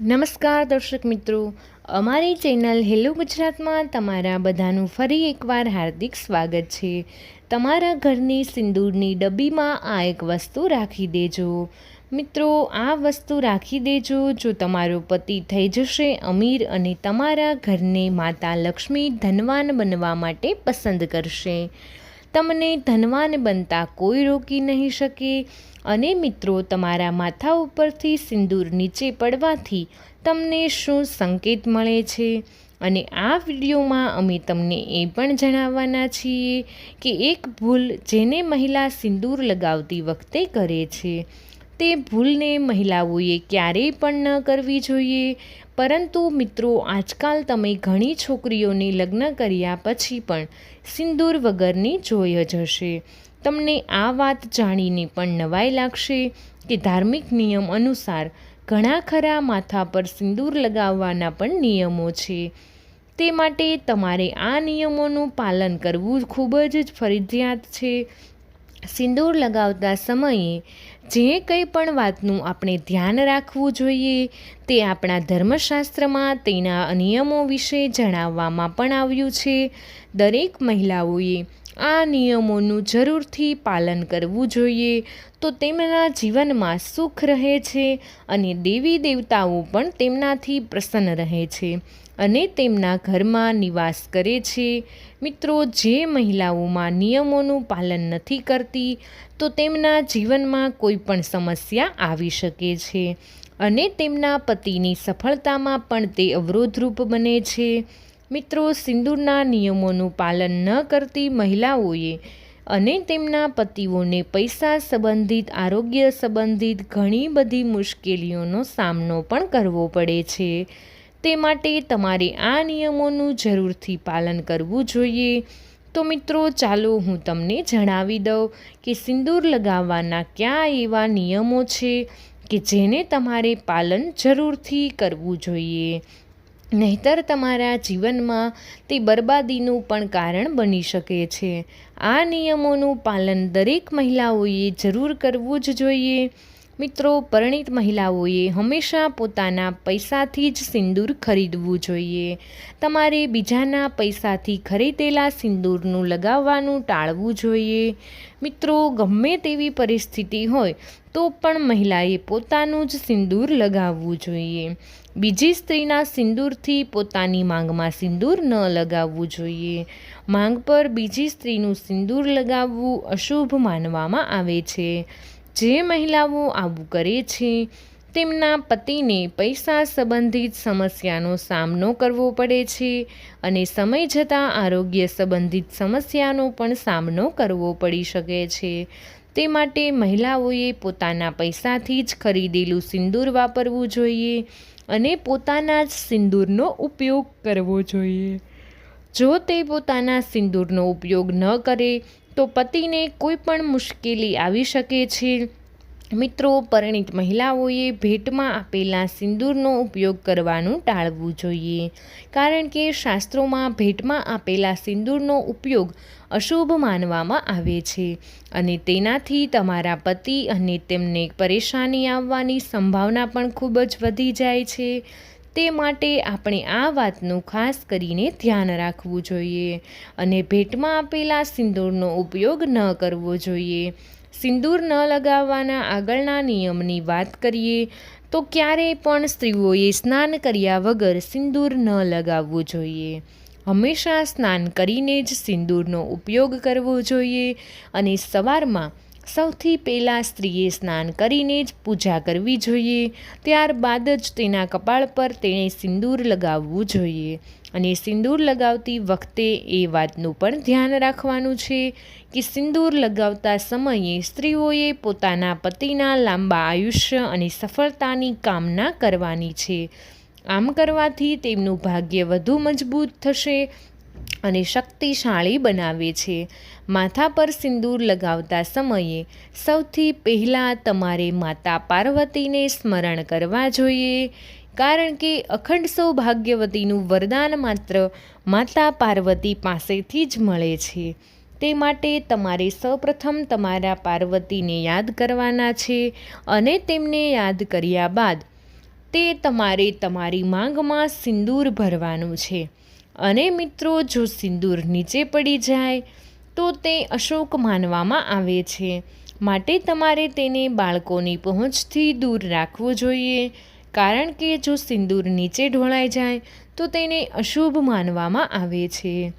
નમસ્કાર દર્શક મિત્રો. અમારી ચેનલ હેલો ગુજરાતમાં તમારા બધાનું ફરી એકવાર હાર્દિક સ્વાગત છે. તમારા ઘરની સિંદૂરની ડબ્બીમાં આ એક વસ્તુ રાખી દેજો. મિત્રો, આ વસ્તુ રાખી દેજો જો તમારો પતિ થઈ જશે અમીર અને તમારા ઘરને માતા લક્ષ્મી ધનવાન બનવા માટે પસંદ કરશે. તમને ધનવાન બનતા કોઈ રોકી નહીં શકે. અને મિત્રો, તમારા માથા ઉપરથી સિંદૂર નીચે પડવાથી તમને શું સંકેત મળે છે? અને આ વિડીયોમાં અમે તમને એ પણ જણાવવાના છીએ કે એક ભૂલ જેને મહિલા સિંદૂર લગાવતી વખતે કરે છે. તે ભૂલને મહિલાઓએ ક્યારેય પણ ન કરવી જોઈએ. પરંતુ મિત્રો, આજકાલ તમે ઘણી છોકરીઓને લગ્ન કર્યા પછી પણ સિંદૂર વગરની જોઈ જ હશે. તમને આ વાત જાણીને પણ નવાઈ લાગશે કે ધાર્મિક નિયમ અનુસાર ઘણા ખરા માથા પર સિંદૂર લગાવવાના પણ નિયમો છે. તે માટે તમારે આ નિયમોનું પાલન કરવું ખૂબ જ ફરજિયાત છે. સિંદૂર લગાવતા સમયે જે કંઈ પણ વાતનું આપણે ધ્યાન રાખવું જોઈએ, તે આપણા ધર્મશાસ્ત્રમાં, તેના નિયમો વિશે જણાવવામાં પણ આવ્યું છે. દરેક મહિલાઓએ આ નિયમોનું જરૂરથી પાલન કરવું જોઈએ, તો તેમના જીવનમાં સુખ રહે છે અને દેવી દેવતાઓ પણ તેમનાથી પ્રસન્ન રહે છે. અને તેમના ઘરમાં નિવાસ કરે છે. મિત્રો, જે મહિલાઓમાં નિયમોનું પાલન નથી કરતી, તો તેમના જીવનમાં કોઈ પણ સમસ્યા આવી શકે છે અને તેમના પતિની સફળતામાં પણ તે અવરોધરૂપ બને છે. મિત્રો, સિંદૂરના નિયમોનું પાલન ન કરતી મહિલાઓએ અને તેમના પતિઓને પૈસા સંબંધિત, આરોગ્ય સંબંધિત ઘણી બધી મુશ્કેલીઓનો સામનો પણ કરવો પડે છે. તે માટે તમારે આ નિયમોનું જરૂરથી પાલન કરવું જોઈએ. તો મિત્રો, ચાલો હું તમને જણાવી દઉં કે સિંદૂર લગાવવાના કયા એવા નિયમો છે કે જેને તમારે પાલન જરૂરથી કરવું જોઈએ. નહીતર તમારા જીવનમાં તે બરબાદીનું પણ કારણ બની શકે છે. આ નિયમોનું પાલન દરેક મહિલાઓએ જરૂર કરવું જ જોઈએ. મિત્રો, પરિણિત મહિલાઓએ હંમેશા પોતાના પૈસાથી જ સિંદૂર ખરીદવું જોઈએ. તમારે બીજાના પૈસાથી ખરીદેલા સિંદૂરનું લગાવવાનું ટાળવું જોઈએ. મિત્રો, ગમે તેવી પરિસ્થિતિ હોય, તો પણ મહિલાએ પોતાનું જ સિંદૂર લગાવવું જોઈએ. બીજી સ્ત્રીના સિંદૂરથી પોતાની માંગમાં સિંદૂર ન લગાવવું જોઈએ. માંગ પર બીજી સ્ત્રીનું સિંદૂર લગાવવું અશુભ માનવામાં આવે છે. જે મહિલાઓ આવું કરે છે, તેમના પતિને પૈસા સંબંધિત સમસ્યાનો સામનો કરવો પડે છે અને સમય જતાં આરોગ્ય સંબંધિત સમસ્યાનો પણ સામનો કરવો પડી શકે છે. તે માટે મહિલાઓએ પોતાના પૈસાથી જ ખરીદેલું સિંદૂર વાપરવું જોઈએ અને પોતાના જ સિંદૂરનો ઉપયોગ કરવો જોઈએ. જો તે પોતાના સિંદૂરનો ઉપયોગ ન કરે તો પતિને કોઈ પણ મુશ્કેલી આવી શકે છે. મિત્રો, પરિણિત મહિલાઓએ ભેટમાં આપેલા સિંદૂરનો ઉપયોગ કરવાનું ટાળવું જોઈએ. કારણ કે શાસ્ત્રોમાં ભેટમાં આપેલા સિંદૂરનો ઉપયોગ અશુભ માનવામાં આવે છે અને તેનાથી તમારા પતિ અને તેમને પરેશાની આવવાની સંભાવના પણ ખૂબ જ વધી જાય છે. તે માટે આપણે આ વાતનું ખાસ કરીને ધ્યાન રાખવું જોઈએ અને ભેટમાં આપેલા સિંદૂરનો ઉપયોગ ન કરવો જોઈએ. સિંદૂર ન લગાવવાના આગળના નિયમની વાત કરીએ તો ક્યારેય પણ સ્ત્રીઓએ સ્નાન કર્યા વગર સિંદૂર ન લગાવવું જોઈએ. હંમેશા સ્નાન કરીને જ સિંદૂરનો ઉપયોગ કરવો જોઈએ અને સવારમાં સૌથી પહેલાં સ્ત્રીએ સ્નાન કરીને જ પૂજા કરવી જોઈએ. ત્યારબાદ જ તેના કપાળ પર તેણે સિંદૂર લગાવવું જોઈએ અને સિંદૂર લગાવતી વખતે એ વાતનું પણ ધ્યાન રાખવાનું છે કે સિંદૂર લગાવતા સમયે સ્ત્રીઓએ પોતાના પતિના લાંબા આયુષ્ય અને સફળતાની કામના કરવાની છે. આમ કરવાથી તેમનું ભાગ્ય વધુ મજબૂત થશે અને શક્તિશાળી બનાવે છે. માથા પર સિંદૂર લગાવતા સમયે સૌથી પહેલાં તમારે માતા પાર્વતીને સ્મરણ કરવા જોઈએ, કારણ કે અખંડ સૌભાગ્યવતીનું વરદાન માત્ર માતા પાર્વતી પાસેથી જ મળે છે. તે માટે તમારે સૌપ્રથમ તમારા પાર્વતીને યાદ કરવાના છે અને તેમને યાદ કર્યા બાદ તે તમારે તમારી માંગમાં સિંદૂર ભરવાનું છે. અને મિત્રો, જો સિંદૂર નીચે પડી જાય, તો તે અશોક માનવામાં આવે છે. માટે તમારે તેને બાળકોની પહોંચથી દૂર રાખવું જોઈએ. કારણ કે જો સિંદૂર નીચે ઢોળાઈ જાય, તો તેને અશુભ માનવામાં આવે છે.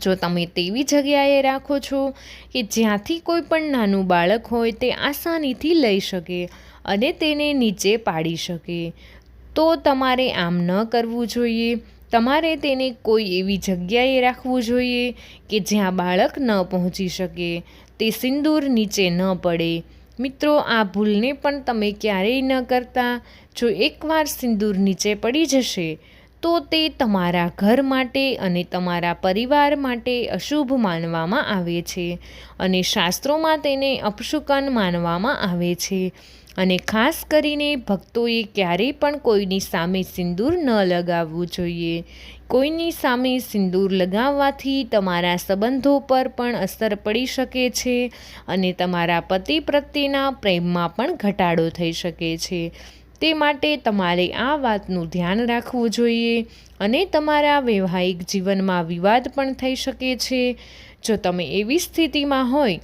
જો તમે તેવી જગ્યાએ રાખો છો કે જ્યાંથી કોઈ પણ નાનું બાળક હોય, તે આસાનીથી લઈ શકે અને તેને નીચે પાડી શકે, તો તમારે આમ ન કરવું જોઈએ. તમારે તેને કોઈ એવી જગ્યાએ રાખવું જોઈએ કે જ્યાં બાળક ન પહોંચી શકે, તે સિંદૂર નીચે ન પડે? મિત્રો, આ ભૂલને પણ તમે ક્યારેય ન કરતા. જો એકવાર સિંદૂર નીચે પડી જશે તો તે તમારા ઘર માટે અને તમારા પરિવાર માટે અશુભ માનવામાં આવે છે અને શાસ્ત્રોમાં તેને અપશુકન માનવામાં આવે છે. અને ખાસ કરીને ભક્તોએ ક્યારેય પણ કોઈની સામે સિંદૂર ન લગાવવું જોઈએ. કોઈની સામે સિંદૂર લગાવવાથી તમારા સંબંધો પર પણ અસર પડી શકે છે અને તમારા પતિ પ્રત્યેના પ્રેમમાં પણ ઘટાડો થઈ શકે છે. તે માટે તમારે આ વાતનું ધ્યાન રાખવું જોઈએ અને તમારા વૈવાહિક જીવનમાં વિવાદ પણ થઈ શકે છે. જો તમે એવી સ્થિતિમાં હોય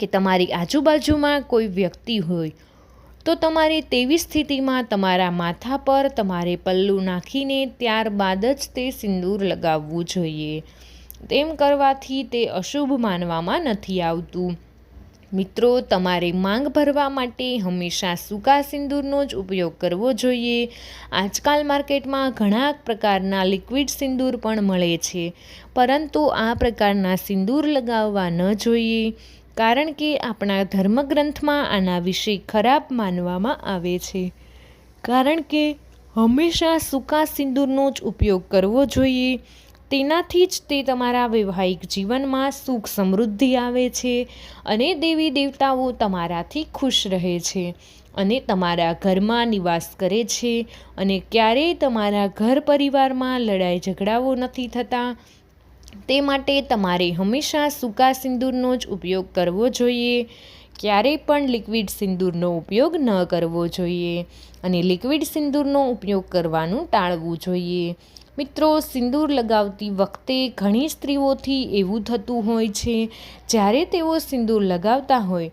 કે તમારી આજુબાજુમાં કોઈ વ્યક્તિ હોય, તો તમારે તેવી સ્થિતિમાં તમારા માથા પર તમારે પલ્લું નાખીને ત્યારબાદ જ તે સિંદૂર લગાવવું જોઈએ. તેમ કરવાથી તે અશુભ માનવામાં નથી આવતું. મિત્રો, તમારે માંગ ભરવા માટે હંમેશા સૂકા સિંદૂરનો જ ઉપયોગ કરવો જોઈએ. આજકાલ માર્કેટમાં ઘણા પ્રકારના લિક્વિડ સિંદૂર પણ મળે છે, પરંતુ આ પ્રકારના સિંદૂર લગાવવા ન જોઈએ, કારણ કે આપણા ધર્મગ્રંથમાં આના વિશે ખરાબ માનવામાં આવે છે. કારણ કે હંમેશા સૂકા સિંદૂરનો જ ઉપયોગ કરવો જોઈએ તેનાથી જ તે તમારા વૈવાહિક જીવનમાં સુખ સમૃદ્ધિ આવે છે અને દેવી દેવતાઓ તમારાથી ખુશ રહે છે અને તમારા ઘરમાં નિવાસ કરે છે અને ક્યારેય તમારા ઘર પરિવારમાં લડાઈ ઝઘડાઓ નથી થતા. તે માટે તમારે હંમેશા સૂકા સિંદૂરનો જ ઉપયોગ કરવો જોઈએ. ક્યારેય પણ લિક્વિડ સિંદૂરનો ઉપયોગ ન કરવો જોઈએ અને લિક્વિડ સિંદૂરનો ઉપયોગ કરવાનું ટાળવું જોઈએ. મિત્રો, સિંદૂર લગાવતી વખતે ઘણી સ્ત્રીઓથી એવું થતું હોય છે, જ્યારે તેઓ સિંદૂર લગાવતા હોય,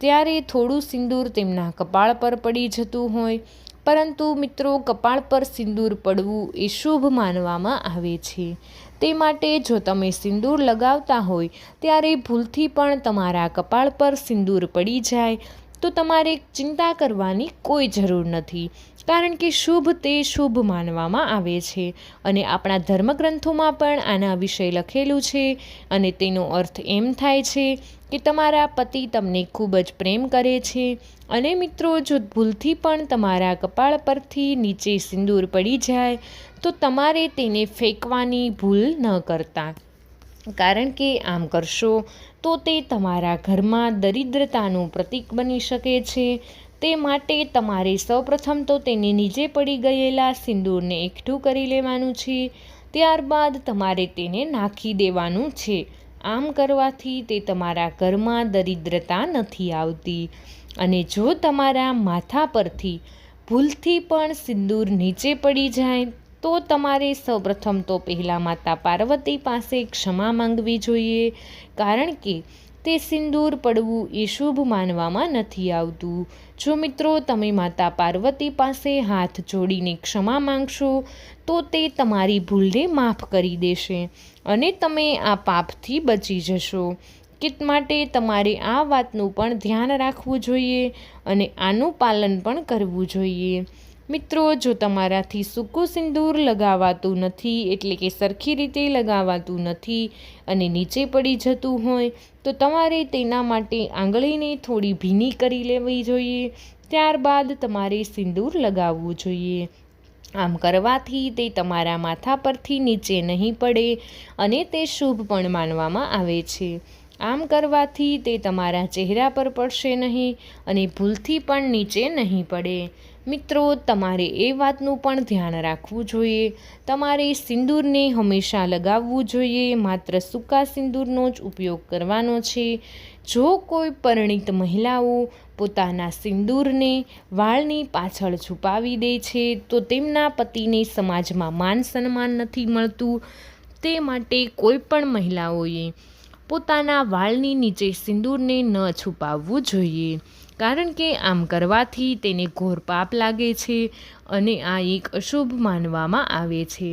ત્યારે થોડું સિંદૂર તેમના કપાળ પર પડી જતું હોય. પરંતુ મિત્રો, કપાળ પર સિંદૂર પડવું એ શુભ માનવામાં આવે છે. તે માટે જો તમે સિંદૂર લગાવતા હોય, ત્યારે ભૂલથી પણ તમારા કપાળ પર સિંદૂર પડી જાય તો તમારે ચિંતા કરવાની કોઈ જરૂર નથી. કારણ કે શુભ તે શુભ માનવામાં આવે છે. અને આપણા ધર્મગ્રંથોમાં પણ આના વિશે લખેલું છે. અને તેનો અર્થ એમ થાય છે કે તમારા પતિ તમને ખૂબ જ પ્રેમ કરે છે. અને મિત્રો, જો ભૂલથી પણ તમારા કપાળ પરથી નીચે સિંદૂર પડી જાય, તો તમારે તેને ફેંકવાની ભૂલ ન કરતા. કારણ કે આમ કરશો તો તે તમારા ઘરમાં દરિદ્રતાનું પ્રતીક બની શકે છે. તે માટે તમારે સૌપ્રથમ તો તેને નીચે પડી ગયેલા સિંદૂરને એકઠું કરી લેવાનું છે. ત્યારબાદ તમારે તેને નાખી દેવાનું છે. આમ કરવાથી તે તમારા ઘરમાં દરિદ્રતા નથી આવતી. અને જો તમારા માથા પરથી ભૂલથી પણ સિંદૂર નીચે પડી જાય તો તમારે સૌપ્રથમ તો પહેલાં માતા પાર્વતી પાસે ક્ષમા માંગવી જોઈએ, કારણ કે તે સિંદૂર પડવું એ શુભ માનવામાં નથી આવતું. જો મિત્રો તમે માતા પાર્વતી પાસે હાથ જોડીને ક્ષમા માંગશો, તો તે તમારી ભૂલને માફ કરી દેશે અને તમે આ પાપથી બચી જશો. કે માટે તમારે આ વાતનું પણ ધ્યાન રાખવું જોઈએ અને આનું પાલન પણ કરવું જોઈએ. મિત્રો, જો તમારાથી સૂકું સિંદૂર લગાવાતું નથી, એટલે કે સરખી રીતે લગાવાતું નથી અને નીચે પડી જતું હોય, તો તમારે તેના માટે આંગળીને થોડી ભીની કરી લેવી જોઈએ. ત્યારબાદ તમારે સિંદૂર લગાવવું જોઈએ. આમ કરવાથી તે તમારા માથા પરથી નીચે નહીં પડે અને તે શુભ પણ માનવામાં આવે છે. આમ કરવાથી તે તમારા ચહેરા પર પડશે નહીં અને ભૂલથી પણ નીચે નહીં પડે. મિત્રો, તમારે એ વાતનું પણ ધ્યાન રાખવું જોઈએ. તમારે સિંદૂરને હંમેશા લગાવવું જોઈએ. માત્ર સૂકા સિંદૂરનો જ ઉપયોગ કરવાનો છે. જો કોઈ પરિણિત મહિલાઓ પોતાના સિંદૂરને વાળની પાછળ છુપાવી દે છે, તો તેમના પતિને સમાજમાં માન સન્માન નથી મળતું. તે માટે કોઈ પણ મહિલાઓએ પોતાના વાળની નીચે સિંદૂરને ન છુપાવવું જોઈએ. કારણ કે આમ કરવાથી તેને ઘોર પાપ લાગે છે અને આ એક અશુભ માનવામાં આવે છે.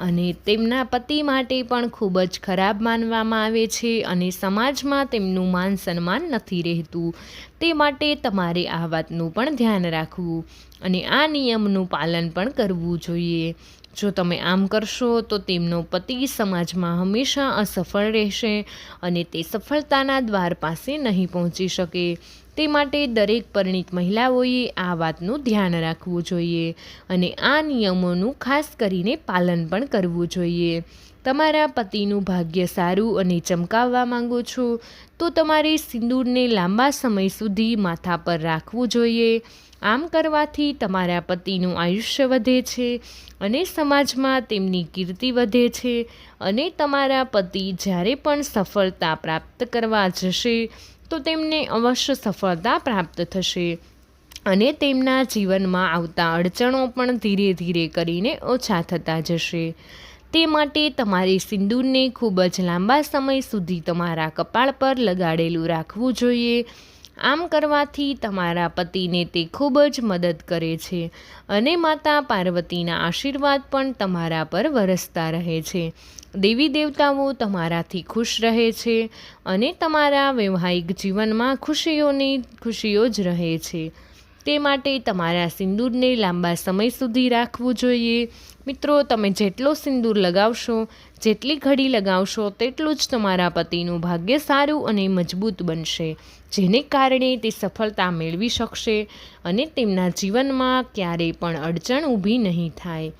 અને તેમના પતિ માટે પણ ખૂબ જ ખરાબ માનવામાં આવે છે અને સમાજમાં તેમનું માન સન્માન નથી રહેતું. તે માટે તમારે આ વાતનું પણ ધ્યાન રાખવું અને આ નિયમનું પાલન પણ કરવું જોઈએ. જો તમે આમ કરશો તો તેમનો પતિ સમાજમાં હંમેશા અસફળ રહેશે અને તે સફળતાના દ્વાર પાસે નહીં પહોંચી શકે. તે માટે દરેક પરિણિત મહિલાઓએ આ વાતનું ધ્યાન રાખવું જોઈએ અને આ નિયમોનું ખાસ કરીને પાલન પણ કરવું જોઈએ. તમારા પતિનું ભાગ્ય સારું અને ચમકાવવા માંગો છો તો તમારે સિંદૂરને લાંબા સમય સુધી માથા પર રાખવું જોઈએ. આમ કરવાથી તમારા પતિનું આયુષ્ય વધે છે અને સમાજમાં તેમની કીર્તિ વધે છે અને તમારા પતિ જ્યારે પણ સફળતા પ્રાપ્ત કરવા જશે, તો તેમને અવશ્ય સફળતા પ્રાપ્ત થશે. અને તેમના જીવનમાં આવતા અડચણો પણ ધીરે ધીરે કરીને ઓછા થતા જશે. તે માટે તમારે સિંદૂરને ખૂબ જ લાંબા સમય સુધી તમારા કપાળ પર લગાડેલું રાખવું જોઈએ. આમ કરવાથી તમારા પતિને તે ખૂબ જ મદદ કરે છે અને માતા પાર્વતીના આશીર્વાદ પણ તમારા પર વરસતા રહે છે. દેવી દેવતાઓ તમારાથી ખુશ રહે છે અને તમારા વૈવાહિક જીવનમાં ખુશીઓની ખુશીઓ જ રહે છે. તે માટે તમારા સિંદૂરને લાંબા સમય સુધી રાખવું જોઈએ. મિત્રો, તમે જેટલો સિંદૂર લગાવશો, જેટલી ઘડી લગાવશો, તેટલું જ તમારા પતિનું ભાગ્ય સારું અને મજબૂત બનશે, જેને કારણે તે સફળતા મેળવી શકશે અને તેમના જીવનમાં ક્યારેય પણ અડચણ ઊભી નહીં થાય.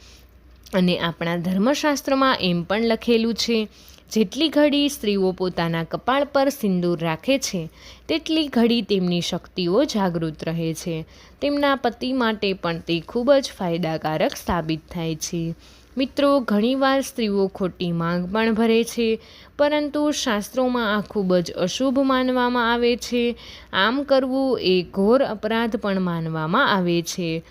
અને આપણા ધર્મશાસ્ત્રમાં એમ પણ લખેલું છે જેટલી ઘડી સ્ત્રીઓ પોતાના કપાળ પર સિંદૂર રાખે છે, તેટલી ઘડી તેમની શક્તિઓ જાગૃત રહે છે. તેમના પતિ માટે પણ તે ખૂબ જ ફાયદાકારક સાબિત થાય છે. મિત્રો, ઘણીવાર સ્ત્રીઓ ખોટી માંગ પણ ભરે છે, પરંતુ શાસ્ત્રોમાં આ ખૂબ જ અશુભ માનવામાં આવે છે. આમ કરવું એ ઘોર અપરાધ પણ માનવામાં આવે છે.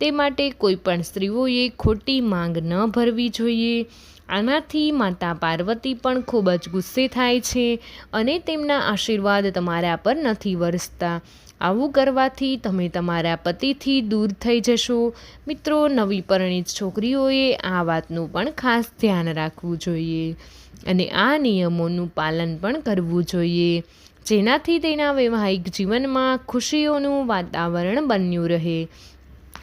તે માટે કોઈ પણ સ્ત્રીઓએ ખોટી માંગ ન ભરવી જોઈએ. આનાથી માતા પાર્વતી પણ ખૂબ જ ગુસ્સે થાય છે અને તેમના આશીર્વાદ તમારા પર નથી વરસતા. આવું કરવાથી તમે તમારા પતિથી દૂર થઈ જશો. મિત્રો, નવી પરિણિત છોકરીઓએ આ વાતનું પણ ખાસ ધ્યાન રાખવું જોઈએ અને આ નિયમોનું પાલન પણ કરવું જોઈએ, જેનાથી તેના વૈવાહિક જીવનમાં ખુશીઓનું વાતાવરણ બન્યું રહે.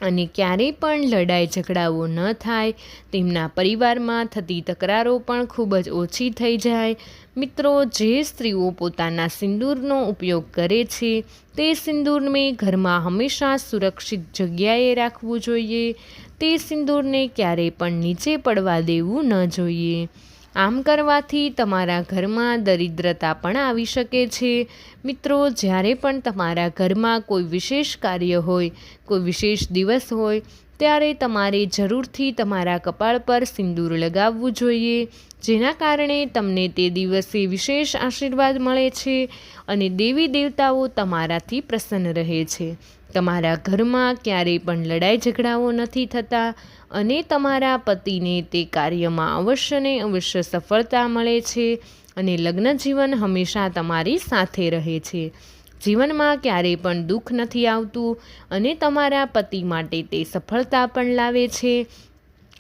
અને ક્યારેય પણ લડાઈ ઝઘડાઓ ન થાય, તેમના પરિવારમાં થતી તકરારો પણ ખૂબ જ ઓછી થઈ જાય. મિત્રો, જે સ્ત્રીઓ પોતાના સિંદૂરનો ઉપયોગ કરે છે, તે સિંદૂરને ઘરમાં હંમેશા સુરક્ષિત જગ્યાએ રાખવું જોઈએ. તે સિંદૂરને ક્યારેય પણ નીચે પડવા દેવું ન જોઈએ. આમ કરવાથી તમારા ઘરમાં દરિદ્રતા પણ આવી શકે છે. મિત્રો, જ્યારે પણ તમારા ઘરમાં કોઈ વિશેષ કાર્ય હોય, કોઈ વિશેષ દિવસ હોય ત્યારે તમારે જરૂરથી તમારા કપાળ પર સિંદૂર લગાવવું જોઈએ, જેના કારણે તમને તે દિવસે વિશેષ આશીર્વાદ મળે છે અને દેવી દેવતાઓ તમારાથી પ્રસન્ન રહે છે. તમારા ઘરમાં ક્યારેય પણ લડાઈ ઝઘડાઓ નથી થતા અને તમારા પતિને તે કાર્યમાં અવશ્ય ને અવશ્ય સફળતા મળે છે અને લગ્ન જીવન હંમેશા તમારી સાથે રહે છે. જીવનમાં ક્યારેય પણ દુઃખ નથી આવતું અને તમારા પતિ માટે તે સફળતા પણ લાવે છે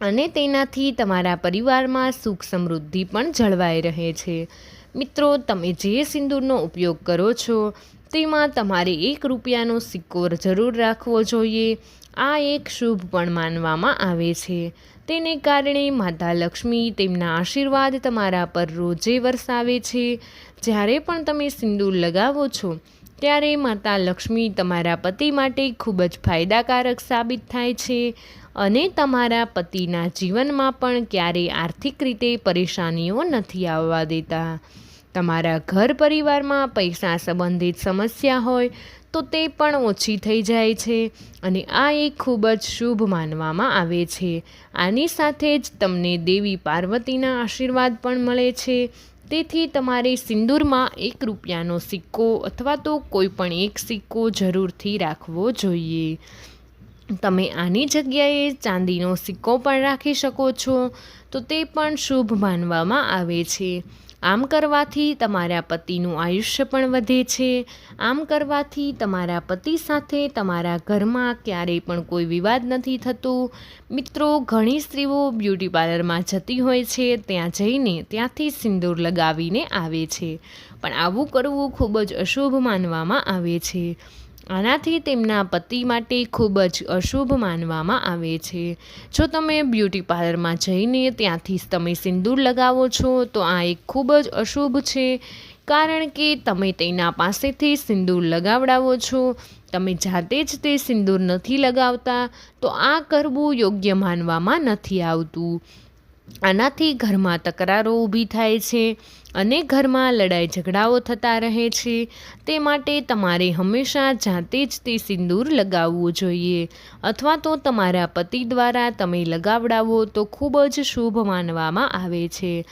અને તેનાથી તમારા પરિવારમાં સુખ સમૃદ્ધિ પણ જળવાઈ રહે છે. મિત્રો, તમે જે સિંદૂરનો ઉપયોગ કરો છો, તેમાં તમારે એક રૂપિયાનો સિક્કો જરૂર રાખવો જોઈએ. આ એક શુભ પણ માનવામાં આવે છે. તેને કારણે માતા લક્ષ્મી તેમના આશીર્વાદ તમારા પર રોજે વરસાવે છે. જ્યારે પણ તમે સિંદૂર લગાવો છો ત્યારે માતા લક્ષ્મી તમારા પતિ માટે ખૂબ જ ફાયદાકારક સાબિત થાય છે અને તમારા પતિના જીવનમાં પણ ક્યારેય આર્થિક રીતે પરેશાનીઓ નથી આવવા દેતા. તમારા ઘર પરિવારમાં પૈસા સંબંધિત સમસ્યા હોય તો તે પણ ઓછી થઈ જાય છે અને આ એક ખૂબ જ શુભ માનવામાં આવે છે. આની સાથે જ તમને દેવી પાર્વતીના આશીર્વાદ પણ મળે છે. તેથી તમારે સિંદૂરમાં એક રૂપિયાનો સિક્કો અથવા તો કોઈ પણ એક સિક્કો જરૂરથી રાખવો જોઈએ. તમે આની જગ્યાએ ચાંદીનો સિક્કો પણ રાખી શકો છો. તો તે પણ શુભ માનવામાં આવે છે. આમ કરવાથી તમારા પતિનું આયુષ્ય પણ વધે છે. આમ કરવાથી તમારા પતિ સાથે તમારા ઘરમાં ક્યારેય પણ કોઈ વિવાદ નથી થતો. મિત્રો, ઘણી સ્ત્રીઓ બ્યુટી પાર્લરમાં જતી હોય છે, ત્યાં જઈને ત્યાંથી સિંદૂર લગાવીને આવે છે. પણ આવું કરવું ખૂબ જ અશુભ માનવામાં આવે છે. આનાથી તેમના પતિ માટે ખૂબ જ અશુભ માનવામાં આવે છે. જો તમે બ્યુટી પાર્લરમાં જઈને ત્યાંથી તમે સિંદૂર લગાવો છો, તો આ એક ખૂબ જ અશુભ છે. કારણ કે તમે તેના પાસેથી સિંદૂર લગાવડાવો છો, તમે જાતે જ તે સિંદૂર નથી લગાવતા, તો આ કરવું યોગ્ય માનવામાં નથી આવતું. આનાથી ઘરમાં તકરારો ઊભી થાય છે અને ઘરમાં લડાઈ ઝઘડાઓ થતા રહે છે. તે માટે તમારે હંમેશા જાતે જ તે સિંદૂર લગાવવું જોઈએ અથવા તો તમારા પતિ દ્વારા તમે લગાવડાવો તો ખૂબ જ શુભ માનવામાં આવે છે.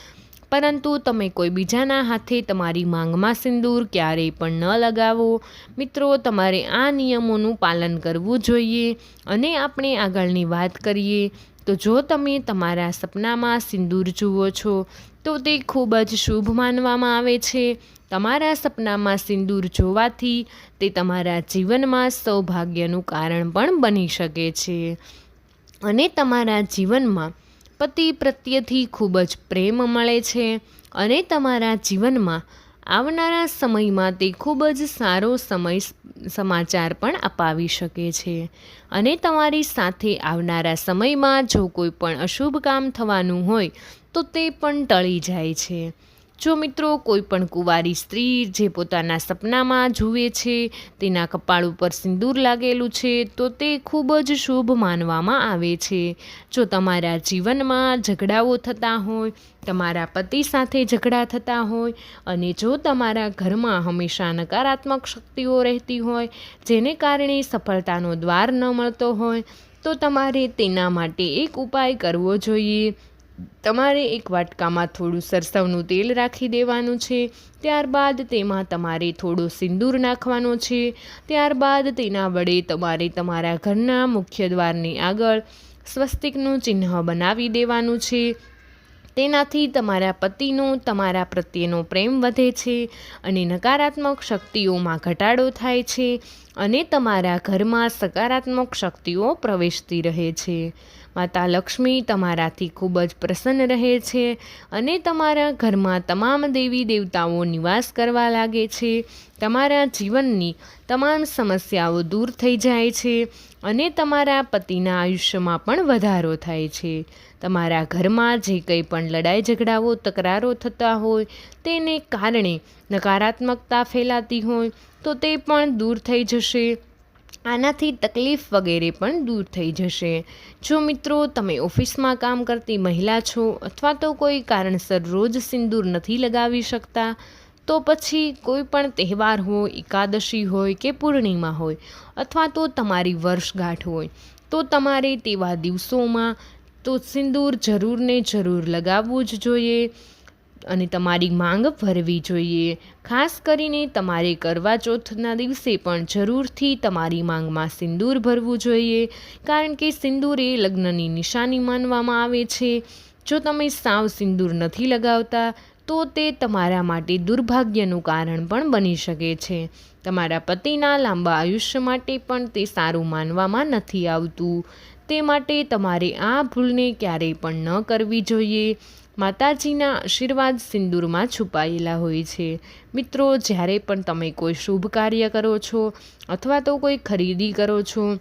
પરંતુ તમે કોઈ બીજાના હાથે તમારી માંગમાં સિંદૂર ક્યારેય પણ ન લગાવો. મિત્રો, તમારે આ નિયમોનું પાલન કરવું જોઈએ અને આપણે આગળની વાત કરીએ. તો જો તમે તમારા સપનામાં સિંદૂર જુઓ છો, તો તે ખૂબ જ શુભ માનવામાં આવે છે. તમારા સપનામાં સિંદૂર જોવાથી તે તમારા જીવનમાં સૌભાગ્યનું કારણ પણ બની શકે છે. અને તમારા જીવનમાં પતિ પ્રત્યેથી ખૂબ જ પ્રેમ મળે છે અને તમારા જીવનમાં આવનારા સમયમાં તે ખૂબ જ સારો સમય સમાચાર પણ અપાવી શકે છે. અને તમારી સાથે આવનારા સમયમાં જો કોઈ પણ અશુભ કામ થવાનું હોય, તો તે પણ ટળી જાય છે. જો મિત્રો કોઈ પણ કુંવારી સ્ત્રી જે પોતાના સપનામાં જુએ છે, તેના કપાળ ઉપર સિંદૂર લાગેલું છે, તો તે ખૂબ જ શુભ માનવામાં આવે છે. જો તમારા જીવનમાં ઝઘડાઓ થતા હોય, તમારા પતિ સાથે ઝઘડા થતા હોય, અને જો તમારા ઘરમાં હંમેશા નકારાત્મક શક્તિઓ રહેતી હોય, જેને કારણે સફળતાનો દ્વાર ન મળતો હોય, તો તમારે તેના માટે એક ઉપાય કરવો જોઈએ. તમારે એક વાટકામાં થોડું સરસવનું તેલ રાખી દેવાનું છે, ત્યારબાદ તેમાં તમારે થોડો સિંદૂર નાખવાનો છે, ત્યારબાદ તેના વડે તમારે તમારા ઘરના મુખ્ય દ્વારની આગળ સ્વસ્તિકનું ચિહ્ન બનાવી દેવાનું છે. તેનાથી તમારા પતિનો, તમારા પ્રત્યેનો પ્રેમ વધે છે અને નકારાત્મક શક્તિઓમાં ઘટાડો થાય છે અને તમારા ઘરમાં સકારાત્મક શક્તિઓ પ્રવેશતી રહે છે. માતા લક્ષ્મી તમારાથી ખૂબ જ પ્રસન્ન રહે છે અને તમારા ઘરમાં તમામ દેવી દેવતાઓ નિવાસ કરવા લાગે છે. તમારા જીવનની તમામ સમસ્યાઓ દૂર થઈ જાય છે અને તમારા પતિના આયુષ્યમાં પણ વધારો થાય છે. તમારા ઘરમાં જે કંઈ પણ લડાઈ ઝઘડાઓ, તકરારો થતા હોય, તેને કારણે નકારાત્મકતા ફેલાતી હોય, તો તે પણ દૂર થઈ જશે. આનાથી તકલીફ વગેરે પણ દૂર થઈ જશે. જો મિત્રો, તમે ઓફિસમાં કામ કરતી મહિલા છો અથવા તો કોઈ કારણસર રોજ સિંદૂર નથી લગાવી શકતા, તો પછી કોઈ પણ તહેવાર હોય, એકાદશી હોય કે પૂર્ણિમા હોય અથવા તો તમારી વર્ષગાંઠ હોય, તો તમારે તેવા દિવસોમાં તો સિંદૂર જરૂર ને જરૂર લગાવવું જ જોઈએ. અને તમારી માંગ ભરવી જોઈએ. ખાસ કરીને તમારે કરવા ચોથના દિવસે પણ જરૂરથી તમારી માંગમાં સિંદૂર ભરવું જોઈએ, કારણ કે સિંદૂર એ લગ્નની નિશાની માનવામાં આવે છે. જો તમે સાવ સિંદૂર નથી લગાવતા, તો તે તમારા માટે દુર્ભાગ્યનું કારણ પણ બની શકે છે. તમારા પતિના લાંબા આયુષ્ય માટે પણ તે સારું માનવામાં નથી આવતું. તે માટે તમારે આ ભૂલને ક્યારેય પણ ન કરવી જોઈએ. માતાજીના આશીર્વાદ સિંદૂરમાં છુપાયેલા હોય છે. મિત્રો, જ્યારે પણ તમે કોઈ શુભ કાર્ય કરો છો અથવા તો કોઈ ખરીદી કરો છો,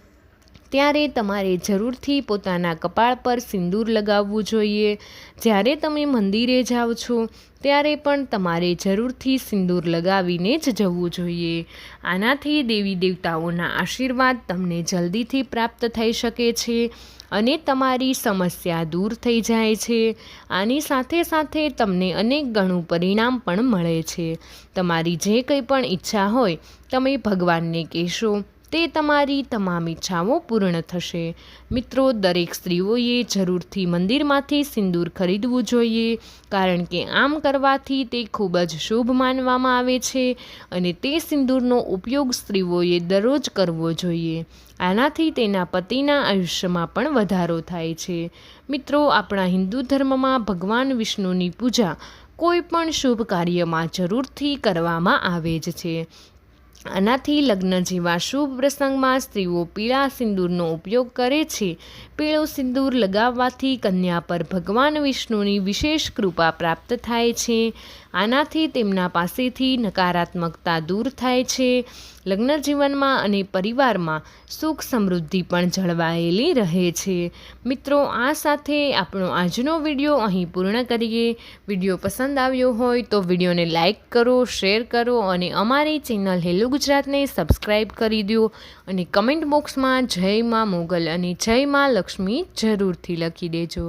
ત્યારે તમારે જરૂરથી પોતાના કપાળ પર સિંદૂર લગાવવું જોઈએ. જ્યારે તમે મંદિરે જાઓ છો, ત્યારે પણ તમારે જરૂરથી સિંદૂર લગાવીને જ જવું જોઈએ. આનાથી દેવી દેવતાઓના આશીર્વાદ તમને જલ્દીથી પ્રાપ્ત થઈ શકે છે. અને તમારી સમસ્યા દૂર થઈ જાય છે. આની સાથે સાથે તમને અનેક ગણું પરિણામ પણ મળે છે. તમારી જે કંઈ પણ ઈચ્છા હોય, તમે ભગવાનને કહેશો. તે તમારી તમામ ઈચ્છાઓ પૂર્ણ થશે. મિત્રો, દરેક સ્ત્રીઓએ જરૂરથી મંદિરમાંથી સિંદૂર ખરીદવું જોઈએ, કારણ કે આમ કરવાથી તે ખૂબ જ શુભ માનવામાં આવે છે અને તે સિંદૂરનો ઉપયોગ સ્ત્રીઓએ દરરોજ કરવો જોઈએ. આનાથી તેના પતિના આયુષ્યમાં પણ વધારો થાય છે. મિત્રો, આપણા હિન્દુ ધર્મમાં ભગવાન વિષ્ણુની પૂજા કોઈ પણ શુભ કાર્યમાં જરૂરથી કરવામાં આવે જ છે. આનાથી લગ્ન જેવા શુભ પ્રસંગમાં સ્ત્રીઓ પીળા સિંદૂરનો ઉપયોગ કરે છે. પીળો સિંદૂર લગાવવાથી કન્યા પર ભગવાન વિષ્ણુની વિશેષ કૃપા પ્રાપ્ત થાય છે. આનાથી તેમના પાસેથી નકારાત્મકતા દૂર થાય છે. લગ્ન જીવનમાં અને પરિવારમાં સુખ સમૃદ્ધિ પણ જળવાયેલી રહે છે. મિત્રો, આ સાથે આપણો આજનો વીડિયો અહીં પૂર્ણ કરીએ. વીડિયો પસંદ આવ્યો હોય તો વિડીયોને લાઇક કરો, શેર કરો અને અમારી ચેનલ હેલો ગુજરાતને સબસ્ક્રાઈબ કરી દો અને કમેન્ટ બોક્સમાં જય માં મોગલ અને જય માં લક્ષ્મી જરૂરથી લખી દેજો.